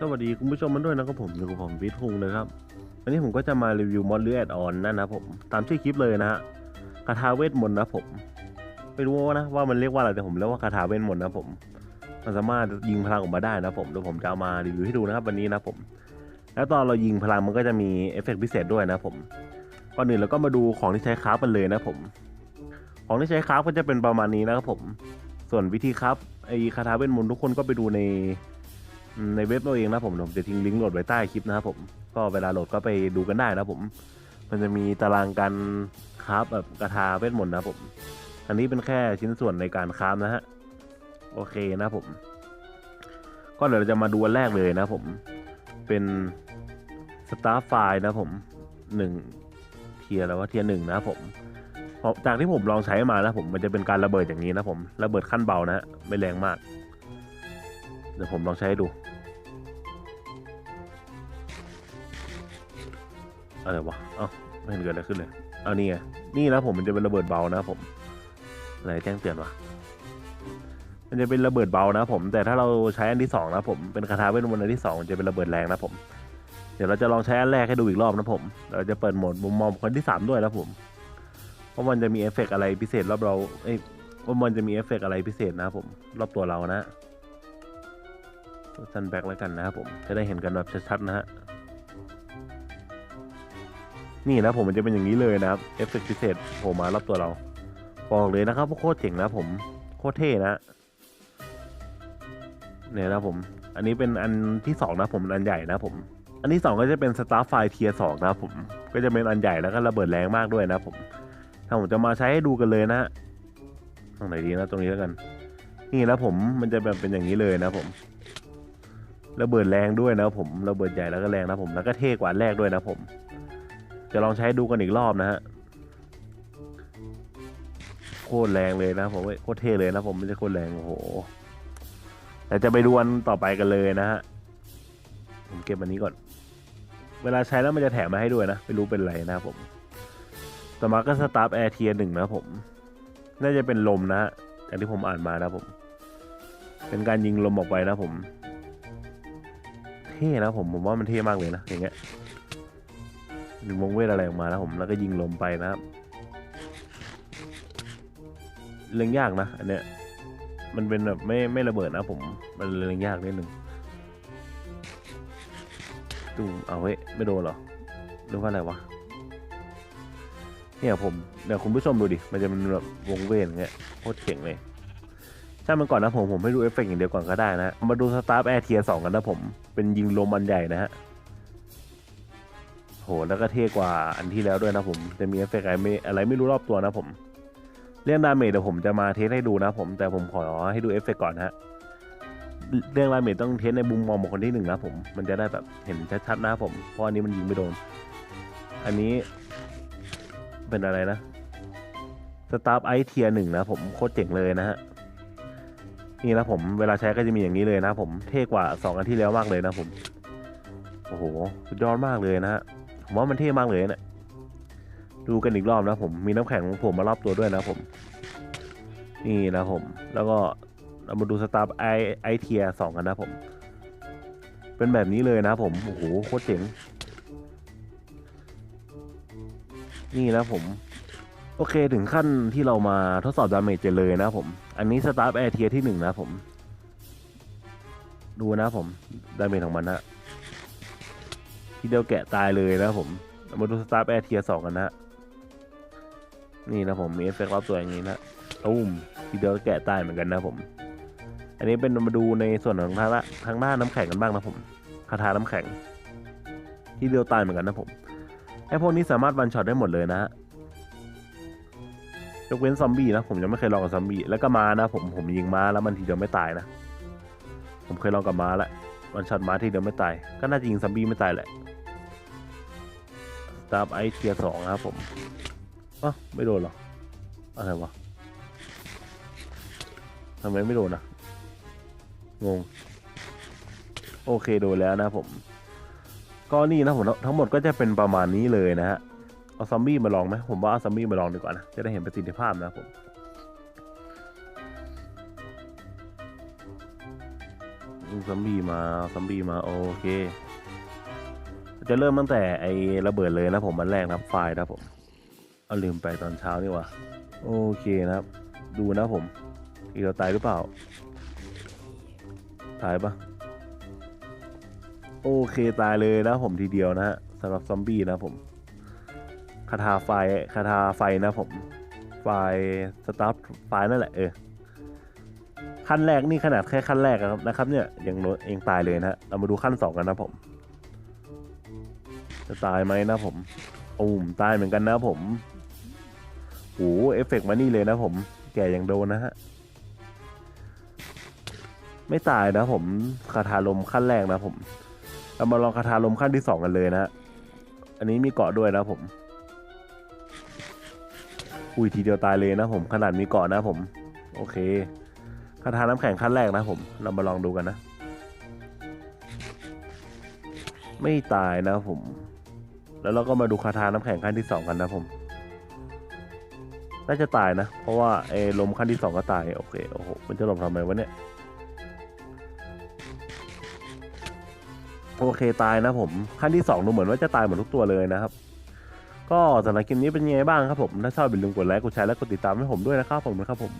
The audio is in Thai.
สวัสดีคุณผู้ชมมาด้วยนะครับผมอยู่กับผมวิทย์ฮุงนะครับวันนี้ผมก็จะมารีวิวมอดเลือแอดออนนั่นนะผมตามชื่อคลิปเลยนะฮะคาถาเวทมนต์นะผมไม่รู้นะว่ามันเรียกว่าอะไรแต่ผมเรียกว่าคาถาเวทมนต์นะผม มันสามารถยิงพลังออกมาได้นะผมเดี๋ยวผมจะเอามารีวิวให้ดูนะครับวันนี้นะผม แล้วตอนเรายิงพลังมันก็จะมีเอฟเฟกต์พิเศษด้วยนะผมก่อนอื่นเราก็มาดูของที่ใช้คราฟกันเลยนะผม ของที่ใช้คราฟก็จะเป็นประมาณนี้นะครับผม ส่วนวิธีครับไอ้คาถาเวทมนต์ทุกคนก็ไปดูใน ในเว็บเราเองนะผมผมจะทิ้งลิงก์โหลดไว้ใต้คลิปนะครับผมก็เวลาโหลดก็ไปดูกันได้นะผม มันจะมีตารางการคราฟแบบคาถาเวทมนต์นะผม อันนี้เป็นแค่ชิ้นส่วนในการคราฟนะฮะโอเคนะผม ก็เดี๋ยวเราจะมาดูอันแรกเลยนะผมเป็นสตาร์ไฟนะผมหนึ่งเทียร์แล้วว่าเทียร์หนึ่งนะครับผมจากที่ผมลองใช้มานะผมมันจะเป็นการระเบิดอย่างนี้นะผมระเบิดขั้นเบานะไม่แรงมาก เดี๋ยวผมลองใช้ให้ดู อะไรวะ เอ้า ไม่เห็นเกิดอะไรขึ้นเลย เอานี่ไง นี่นะผมมันจะเป็นระเบิดเบานะผม อะไรแจ้งเตือนวะ มันจะเป็นระเบิดเบานะผม แต่ถ้าเราใช้อันที่สองนะผม เป็นคาถาเวทมนต์อันที่สองจะเป็นระเบิดแรงนะผม เดี๋ยวเราจะลองใช้อันแรกให้ดูอีกรอบนะผม เราจะเปิดโหมดมุมมองคนที่สามด้วยนะผมว่าะมันจะมีเอฟเฟกต์อะไรพิเศษรอบเรา เอ้ยว่ามันจะมีเอฟเฟกต์อะไรพิเศษนะผม รอบตัวเรานะ ตัวซันแบ็กแล้วกันนะครับผมจะได้เห็นกันแบบชัดๆนะฮะนี่นะผมมันจะเป็นอย่างนี้เลยนะครับเอฟเฟกต์พิเศษโผล่มารอบตัวเราบอกเลยนะครับว่าโคตรเจ๋งนะผมโคตรเท่นะเนี่ยนะผม อันนี้เป็นอันที่สองนะผมอันใหญ่นะผม อันที่สองก็จะเป็นสตาร์ไฟเทียสองนะผม ก็จะเป็นอันใหญ่แล้วก็ระเบิดแรงมากด้วยนะผม ถ้าผมจะมาใช้ให้ดูกันเลยนะฮะตรงไหนดีนะตรงนี้แล้วกัน นี่นะผมมันจะแบบเป็นอย่างนี้เลยนะผม ระเบิดแรงด้วยนะผมระเบิดใหญ่แล้วก็แรงนะผมแล้วก็เท่กว่าแรกด้วยนะผม จะลองใช้ดูกันอีกรอบนะฮะโคตรแรงเลยนะผมโคตรเท่เลยนะผมไม่ใช่โคตรแรงโอ้โหแต่จะไปดูอันต่อไปกันเลยนะฮะผมเก็บอันนี้ก่อน เวลาใช้แล้วมันจะแถมมาให้ด้วยนะไม่รู้เป็นไรนะผมต่อมาก็สตาร์ฟแอร์เทียหนึ่งนะผม น่าจะเป็นลมนะฮะจากที่ผมอ่านมานะผม เป็นการยิงลมออกไปนะผม เท่นะผมผมว่ามันเท่มากเลยนะอย่างเงี้ยยิงวงเวทอะไรออกมานะผมแล้วก็ยิงลมไปนะครับเรื่องยากนะอันเนี้ยมันเป็นแบบไม่ไม่ระเบิดนะผมมันเรื่องยากนิดนึงตุ้มเอาเว้ยไม่โดนหรอหรือว่าอะไรวะเนี่ยผมเดี๋ยวคุณผู้ชมดูดิมันจะเป็นแบบวงเวียนอย่างเงี้ยโคตรเจ๋งเลย ใช่มันก่อนนะผมผมให้ดูเอฟเฟกต์อย่างเดียวก่อนก็ได้นะ มาดูสตาร์ฟแอร์เทียสองกันนะผม เป็นยิงลมอันใหญ่นะฮะโหแล้วก็เท่กว่าอันที่แล้วด้วยนะผมจะมีเอฟเฟกต์อะไรไม่อะไรไม่รู้รอบตัวนะผม เรื่องดาเมจเดี๋ยวผมจะมาเทสให้ดูนะผมแต่ผมขอให้ดูเอฟเฟกต์ก่อนฮะเรื่องดาเมจต้องเทสในมุมมองของคนที่หนึ่งนะผม มันจะได้แบบเห็นชัดๆนะผม เพราะอันนี้มันยิงไม่โดน อันนี้เป็นอะไรนะสตาร์ฟไอเทียหนึ่งนะผมโคตรเจ๋งเลยนะฮะ นี่นะผมเวลาใช้ก็จะมีอย่างนี้เลยนะผมเท่กว่าสองอันที่แล้วมากเลยนะผมโอ้โหสุดยอดมากเลยนะฮะผมว่ามันเท่มากเลยเนะี่ยดูกันอีกรอบนะผมมีน้ำแข็งของผมมารอบตัวด้วยนะผม นี่นะผม แล้วก็เรามาดูสตาร์ไอไอเทียสองกันนะผม เป็นแบบนี้เลยนะผมโอ้โหโคตรเจ๋งนี่นะผม โอเคถึงขั้นที่เรามาทดสอบดาเมจเลยนะผม อันนี้สตาร์แอร์เทียที่หนึ่งนะผม ดูนะผมดาเมจของมันนะทีเดียวแกะตายเลยนะผม มาดูสตาร์แอร์เทียสองกันนะ นี่นะผมมีเอฟเฟกต์รอบตัวอย่างนี้นะตุ้มทีเดียวแกะตายเหมือนกันนะผม อันนี้เป็นมาดูในส่วนของทางละทางหน้าน้ำแข็งกันบ้างนะผมคาถาน้ำแข็ง ที่เดียวตายเหมือนกันนะผมไอพวกนี้สามารถวันช็อตได้หมดเลยนะฮะ กเว้นซอมบี้นะผมยังไม่เคยลองกับซอมบี้แล้วก็มานะผมผมยิงม้าแล้วมันทีเดียวไม่ตายนะ ผมเคยลองกับม้าแล้ววันช็อตม้าทีเดียวไม่ตาย ก็น่าจะยิงซอมบี้ไม่ตายแหละสตาร์ไอเทียสองนะครับผมอ๋อไม่โดนหรออะไรวะทำไมไม่โดนนะงง โอเคโดนแล้วนะผม ก็นี่นะผมทั้งหมดก็จะเป็นประมาณนี้เลยนะฮะ เอาซอมบี้มาลองไหมผมว่าเอาซอมบี้มาลองดีกว่านะ จะได้เห็นประสิทธิภาพนะผมนอืมซัมบี้มาซัมบี้มาโอเค จะเริ่มตั้งแต่ไอระเบิดเลยนะผมมันแรกนะครับไฟล์นะผมเอาลืมไปตอนเช้านี่ว่าโอเคนะครับ ดูนะผมอีเราตายหรือเปล่าตายปะโอเคตายเลยนะผมทีเดียวนะฮะสำหรับซอมบี้นะผม คาถาไฟคาถาไฟนะผม ไฟสตาร์ทไฟนั่นแหละเออขั้นแรกนี่ขนาดแค่ขั้นแรกอะครับนะครับ เนี่ยยังโดนเองตายเลยนะฮะเรามาดูขั้นสองกันนะผม จะตายไหมนะผมอูมตายเหมือนกันนะผมโอ้เอฟเฟกต์มานี่เลยนะผม แก่ยังโดนนะฮะไม่ตายนะผมคาถาลมขั้นแรกนะผมเรามาลองคาถาลมขั้นที่สองกันเลยนะฮะอันนี้มีเกาะด้วยนะผม อุ้ยทีเดียวตายเลยนะผมขนาดมีเกาะนะผม โอเคคาถาน้ำแข็งขั้นแรกนะผมเรามาลองดูกันนะ ไม่ตายนะผม แล้วเราก็มาดูคาถาน้ำแข็งขั้นที่สองกันนะผมน่าจะตายนะ เพราะว่าไอ้ลมขั้นที่สองก็ตายโอเคโอ้โหมันจะลมทำไมวะเนี่ยโอเคตายนะผมขั้นที่สองดูเหมือนว่าจะตายหมดทุกตัวเลยนะครับ ก็สำหรับคลิปนี้เป็นยังไงบ้างครับผม ถ้าชอบอย่าลืมกดไลค์ กดแชร์ และกดติดตามให้ผมด้วยนะครับผมนะครับผม